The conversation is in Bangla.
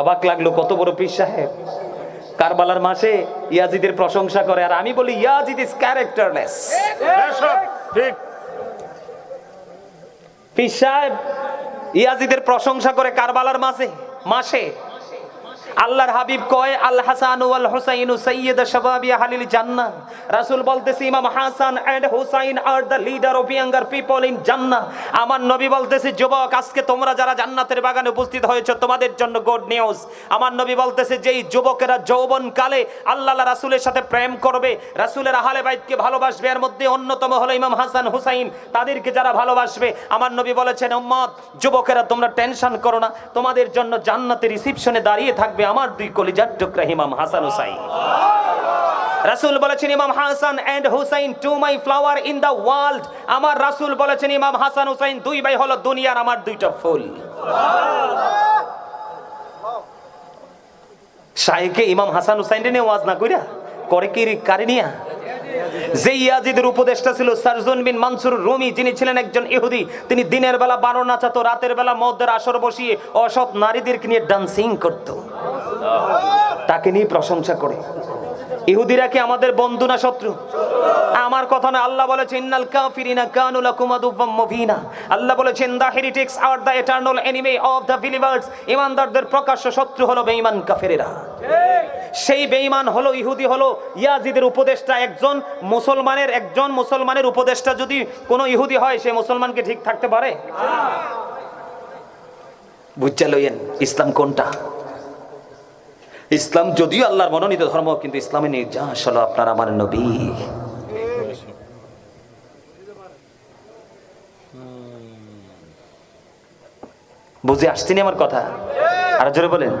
অবাক লাগল কত বড় পীর সাহেব। কারবালার মাসে ইয়াজিদের প্রশংসা করে আর আমি বলি ইয়াজিদ ইজ ক্যারেক্টারলেস ঠিক। পীর সাহেব ইয়াজিদের প্রশংসা করে কারবালার মাসে মাসে। আল্লাহর হাবিব কয়, আল হাসান ওয়াল হুসাইন সাইয়্যিদ শাবাবি আহলিল জান্নাহ। রাসূল বলতেছে, imam Hasan and Hussain are the leader of younger people in জান্নাহ। আমার নবী বলতেছে, যুবক, আজকে তোমরা যারা জান্নাতের বাগানে উপস্থিত হয়েছে, তোমাদের জন্য গুড নিউজ আমার নবী বলতেছে, যেই যুবকেরা যৌবন কালে আল্লাহ রাসূলের সাথে প্রেম করবে, রাসূলের আহলে বাইতকে ভালোবাসবে, এর মধ্যে অন্যতম হলো ইমাম হাসান হুসাইন, তাদেরকে যারা ভালোবাসবে। আমার নবী বলেছেন, উম্মত, যুবকেরা তোমরা টেনশন করো না, তোমাদের জন্য জান্নাতের রিসিপশনে দাঁড়িয়ে থাকবে। আমার দুই কলিজার টুকরা ইমাম হাসান হুসাইন। রাসুল বলেছেন, imam Hasan and Hussain to my flower in the world আমার রাসুল বলেছেন, ইমাম হাসান হুসাইন, দুই ভাই হলো দুনিয়ার আমার দুইটা ফুল। শাহেকে ইমাম হাসান হুসাইন নিয়ে ওয়াজ না কইরা, করে কি কারে নিয়া? যে ইয়াজিদের উপদেষ্টা ছিল সারজুন বিন মানসুর রুমি, যিনি ছিলেন একজন ইহুদি। তিনি দিনের বেলা বারো নাচাতো, রাতের বেলা মদ্যের আসর বসিয়ে অসৎ নারীদেরকে নিয়ে ডান্সিং করত। তাকে নিয়ে প্রশংসা করে। ইহুদিরা কি আমাদের বন্ধু না শত্রু? আমার কথা না, আল্লাহ বলেছেন ইন্নাল কাফিরিনা কানু লাকুম আদুওয়াম মুবিনা। আল্লাহ বলেছেন the heretics R the eternal enemy of the believers, ইমানদারদের প্রকাশ্য শত্রু হলো বেঈমান কাফেরেরা। সেই বেঈমান হলো, ইহুদি হলো, ইয়াজিদের উপদেষ্টা একজন, মুসলমানের একজন মুসলমানের উপদেষ্টা যদি কোনো ইহুদি হয়, সে মুসলমানকে ঠিক থাকতে পারে? বুঝতে লইয়েন, ইসলাম কোনটা? ইসলাম যদিও আল্লাহর মনোনীত ধর্ম, কিন্তু ইসলামে নির্যাস হলো আপনার আমার নবী। বুঝে আসছেনি আমার কথা? আর জোরে বলেন।